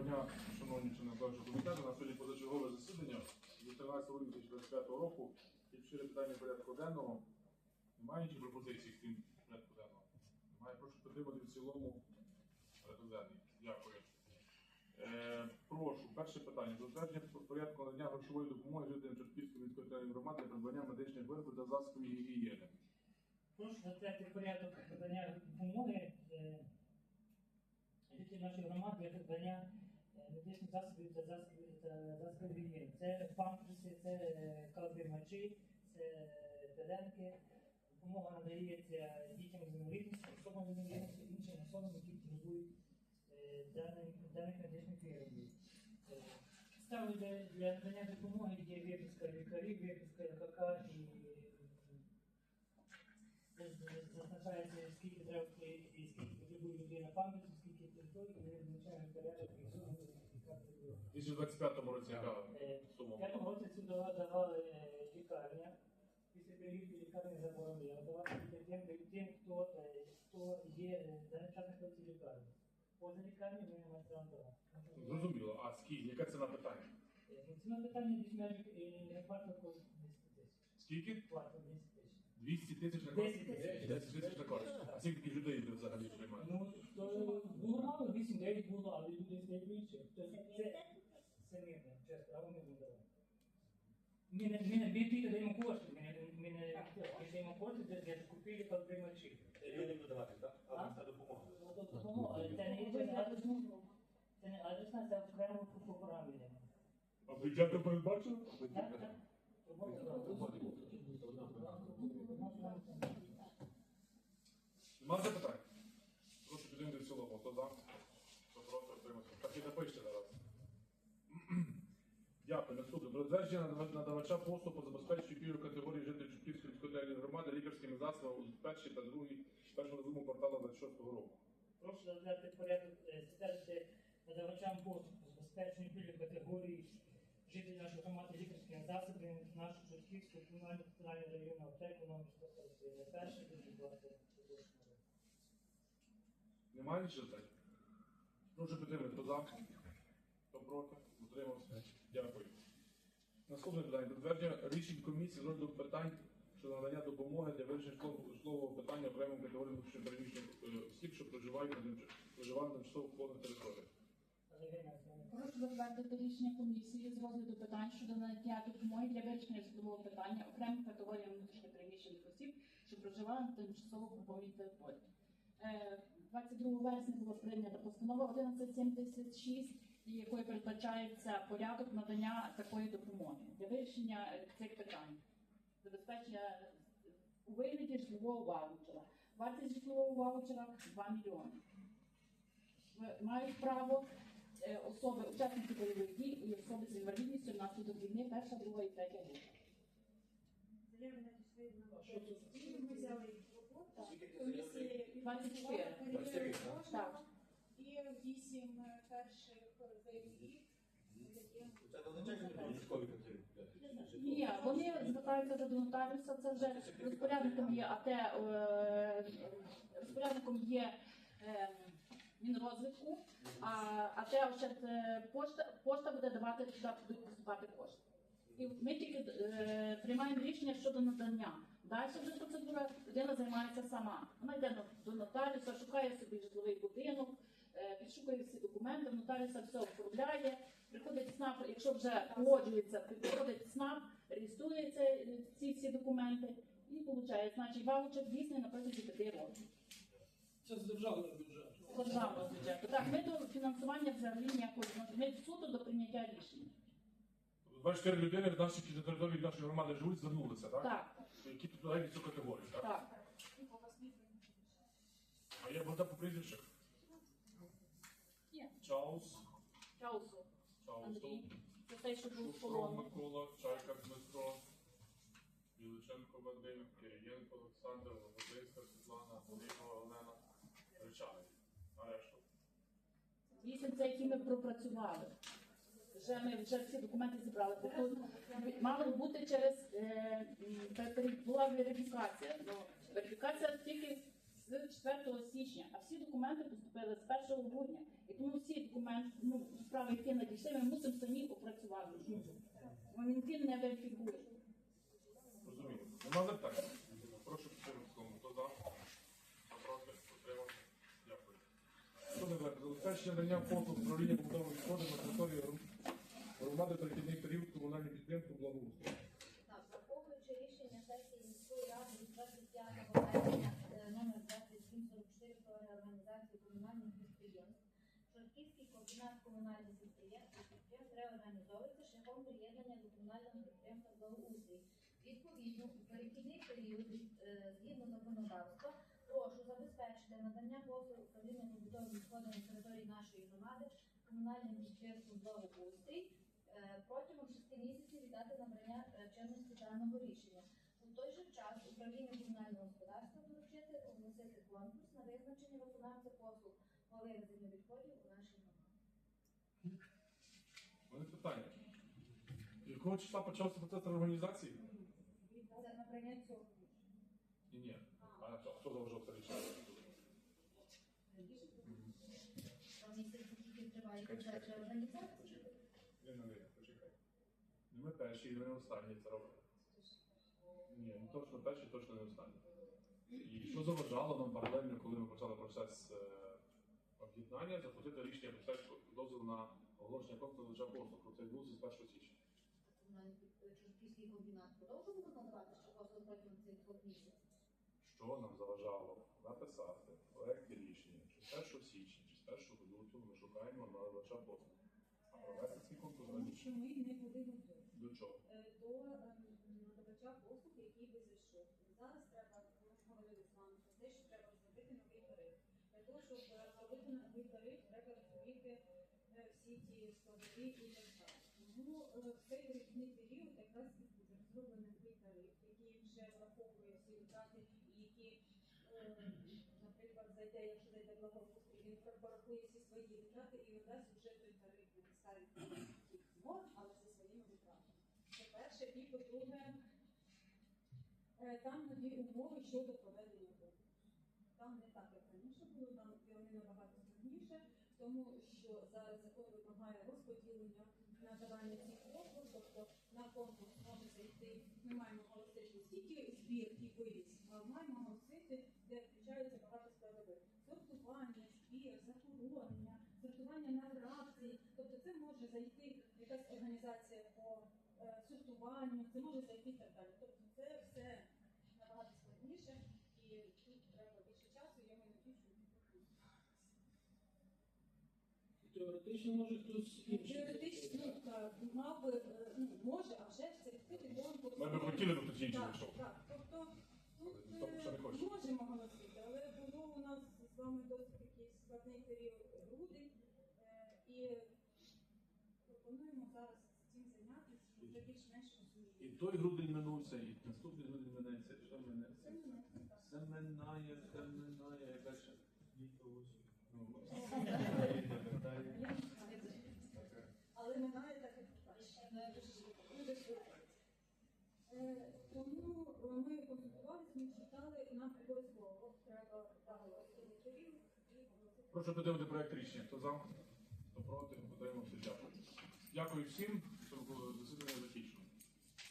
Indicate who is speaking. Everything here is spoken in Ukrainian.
Speaker 1: Доброго дня, шановні члени виконавчого комітету. На сьогодні позачергове засідання від 13 липня 2025 року. Є чотири питання порядку денного. Немає інших пропозицій, крім порядку денного? Немає. Прошу підтримати в цілому порядок денний. Дякую. Е, прошу, перше питання. Затвердження порядку надання грошової допомоги жителям Чортківської міської територіальної громади для придбання медичних виробів та засобів гігієни.
Speaker 2: Прошу затвердити порядок надання допомоги е, жителям нашої громади для придбання медичних засобів та засобів та засобів гігієни. Це памперси, це е, калбімачі, це е, пеленки. Допомога надається дітям з інвалідністю, особам з інвалідністю, іншим особам, які потребують е, даних, медичних виробів. Е, Ставлю для, надання допомоги є виписка лікарів, виписка ЛКК і зазначається, скільки треба і скільки потребує людина пам'яті, скільки території, і визначаємо порядок і суми, яка потребує.
Speaker 1: У 2025 році яка
Speaker 2: Е,
Speaker 1: сума?
Speaker 2: В п'ятому році цю дава- давали е, лікарня. Після перевірки лікарні заборонили. Давати тільки тим, хто, е, хто є знаходиться в лікарні. Поза лікарні ми не маємо давати.
Speaker 1: Зрозуміло. А скільки? Яка ціна питання?
Speaker 2: Е, Ціна питання десь е, на квартал коштує 200 тисяч.
Speaker 1: Скільки?
Speaker 2: Квартал 200 тисяч.
Speaker 1: 200 тисяч на
Speaker 2: 10
Speaker 1: 10 тисяч на квартал. А скільки таких людей взагалі приймаєте?
Speaker 2: Ну, то було мало, 8-9 було, але люди стають більше. Тобто це, це мирно, чесно, а вони не давали. Ми не, ми не ми даємо кошти, ми не, ми не ми даємо кошти, для, для закупівлі подприймачів.
Speaker 3: Людям додавати, так?
Speaker 2: А?
Speaker 3: Це допомога.
Speaker 2: Ну, то допомога, це не є через це не адресна, це окремо по програмі йде.
Speaker 1: А бюджети передбачили?
Speaker 2: Так, так.
Speaker 1: Нема запитань? Прошу підтримати в цілому. Хто за? Хто проти? Отримати. Так і напишіть Дякую. Наступне. Про затвердження надавача послуг по забезпеченню пільгової категорії жителів Чупівської міської територіальної громади лікарськими засобами у першій та другій першому другому кварталу 26 року.
Speaker 2: Прошу затвердити порядок, е, затвердити надавачам послуг по забезпеченню пільгової категорії жителів нашої громади лікарськими засобами нашу Чортківську комунальну центральну районну аптеку номер 141. Перше, дуже багато.
Speaker 1: Немає ще запитань? Прошу підтримати. Хто за? Хто? Утримався. Дякую. Наступне питання. Підтвердження рішень комісії з розгляду питань щодо надання допомоги для вирішення житлового- питання окремим категоріям переміщених е, осіб, що проживають на тимч- проживають на тимчасово окупованих територіях.
Speaker 4: Прошу затвердити рішення комісії з розгляду питань щодо надання допомоги для вирішення житлового питання окремим категоріям внутрішньопереміщених осіб, що проживали на тимчасово окупованій території. Е, 22 вересня була прийнята постанова 1176, якою передбачається порядок надання такої допомоги для вирішення е, цих питань. Забезпечення е, у вигляді житлового ваучера. Вартість житлового ваучера 2 мільйони мають право е, особи, учасники бойових дій і особи з інвалідністю внаслідок війни, перша, друга і третя група.
Speaker 5: Ми взяли їх в роботу.
Speaker 3: Скільки ти
Speaker 4: 24.
Speaker 3: 24,
Speaker 4: так.
Speaker 5: І вісім перших
Speaker 4: Ні, вони звертаються до нотаріуса, це вже розпорядником є АТ, е, розпорядником є е, Мінрозвитку, а АТ е, пошта, пошта буде давати туди поступати кошти. І ми тільки приймаємо рішення щодо надання. Далі вже процедура людина займається сама. Вона йде до- нотаріуса, шукає собі житловий будинок, підшукує всі документи, нотаріуса все оформляє, приходить СНАП, якщо вже погоджується, приходить СНАП, реєструє ці всі документи і получає, значить, ваучер дійсний на протязі п'яти років.
Speaker 6: Це з державного бюджету.
Speaker 4: З державного бюджету. Так, ми до фінансування взагалі ніякого, ми суто до прийняття рішення.
Speaker 1: 24 людини в нашій на території нашої громади живуть, звернулися, так?
Speaker 4: Так,
Speaker 1: Які підлягають цю категорію, так?
Speaker 4: так.
Speaker 1: А є вода по прізвищах? Чаус,
Speaker 4: Чаусу.
Speaker 1: Чаус,
Speaker 4: Андрій. Це той, що був в
Speaker 1: Шуфров
Speaker 4: полону.
Speaker 1: Микола, Чайка Дмитро, Біличенко Вадим, Кирієнко Олександр, Лободинська Світлана, Олійова Олена, Речаний. А решту?
Speaker 4: Вісім це, які ми пропрацювали. Вже ми вже всі документи зібрали. Бо тут мало бути через е, м, пер- пер- була верифікація. Ну, верифікація тільки з 4 січня, а всі документи поступили з 1 грудня. Документи, ну, справи, які надійшли, ми мусимо самі опрацювати. Ну, Мінфін не верифікує.
Speaker 1: Розумію. Нема запитань? Прошу підтримати цілому. Хто за? Хто проти? Утримався? Дякую. Що не брати? Забезпечення надання послуг управління побудових відходів на території гром- громади перехідних період комунальних підприємств благоустрою.
Speaker 7: Так, враховуючи рішення сесії міської ради 25 вересня е, номер 2744 про реорганізацію комунальних підприємств, Шортківський комбінат комунальних підприємств і підприємств реорганізовується шляхом приєднання до комунального підприємства благоустрій. Відповідно, у перехідний період е, згідно законодавства прошу забезпечити надання послуг управління побудових відходів на території нашої громади комунальним підприємством благоустрій е, протягом шести місяців від дати набрання е, чинності даного рішення. У той же час управління комунального господарства доручити оголосити конкурс на визначення виконавця послуг по вивезенню відходів у нашій громаді.
Speaker 1: У мене питання. Якого числа почався процес реорганізації?
Speaker 7: Це набрання цього.
Speaker 1: Ні, ні. А хто, хто заважав це рішення?
Speaker 7: Про місяць тільки триває процес реорганізації.
Speaker 1: Ні, не почекай. Не ми перші, і не останні це робимо. Ні, ну точно перші, точно не останні. І що заважало нам паралельно, коли ми почали процес е, об'єднання, заплатити рішення про дозвіл на оголошення конкурсу лише послуг. Про це відбулося з 1 січня.
Speaker 7: Чортківський комбінат продовжував надавати ще послуг протягом цих двох місяців.
Speaker 1: Що нам заважало написати в рішення, що з 1 січня чи з 1 лютого ми шукаємо надавача послуг. А провести цей конкурс
Speaker 5: Тому що ми не були готові
Speaker 1: До чого?
Speaker 5: е, до ем, надавача послуг, який би зайшов. Зараз треба, ми ж говорили з вами про те, що треба зробити новий тариф. Для того, щоб е, зробити новий тариф, треба розуміти е, всі ті складові і так далі. Тому е, в цей перехідний період якраз і буде розроблений новий тариф, який вже враховує всі витрати, і які, е, наприклад, зайде, якщо зайде благоустрій, він порахує всі свої витрати і надасть вже той тариф на підставі змог, але зі своїми витратами. Це перше, і по-друге, е, там нові умови щодо проведення конкурсу. Там не так, як раніше було, там вони набагато складніше, тому що зараз закон вимагає розподілення надавання цих послуг, тобто на конкурс може зайти, ми маємо оголосити не тільки збір і вивіз, а маємо оголосити, де включається багато складових. Сортування, збір, захоронення, сортування на фракції. Тобто це може зайти якась організація по е, сортуванню, це може зайти і так далі. Тобто це все набагато складніше і тут треба більше часу, я маю надію, що
Speaker 6: Теоретично може хтось інший.
Speaker 5: Так, мав би, е, ну, може, а вже ж це конкурс.
Speaker 1: Ми б хотіли, щоб хтось інший
Speaker 5: Так,
Speaker 1: вийшов.
Speaker 5: так. Тобто тут
Speaker 1: ніхто ще не
Speaker 5: е, можемо голосити, але було у нас з вами досить такий складний період грудень, е, і пропонуємо зараз цим зайнятися, вже більш-менш
Speaker 1: І
Speaker 5: розуміємо.
Speaker 1: той грудень минувся, і наступний грудень минеться, і що
Speaker 5: Це
Speaker 1: минеться.
Speaker 5: не так.
Speaker 1: Все минає, все минає, як далі. Літо, осінь. Ну,
Speaker 5: Я не знаю. Але минає так, як так. Дуже швидко. Е, Тому е, ми консультувалися, ми читали, і нам обов'язково треба дати період і оголосити.
Speaker 1: Прошу підтримати проект рішення. Хто за? Хто проти? Подаємо все Дякую. Дякую всім. Засідання закінчено.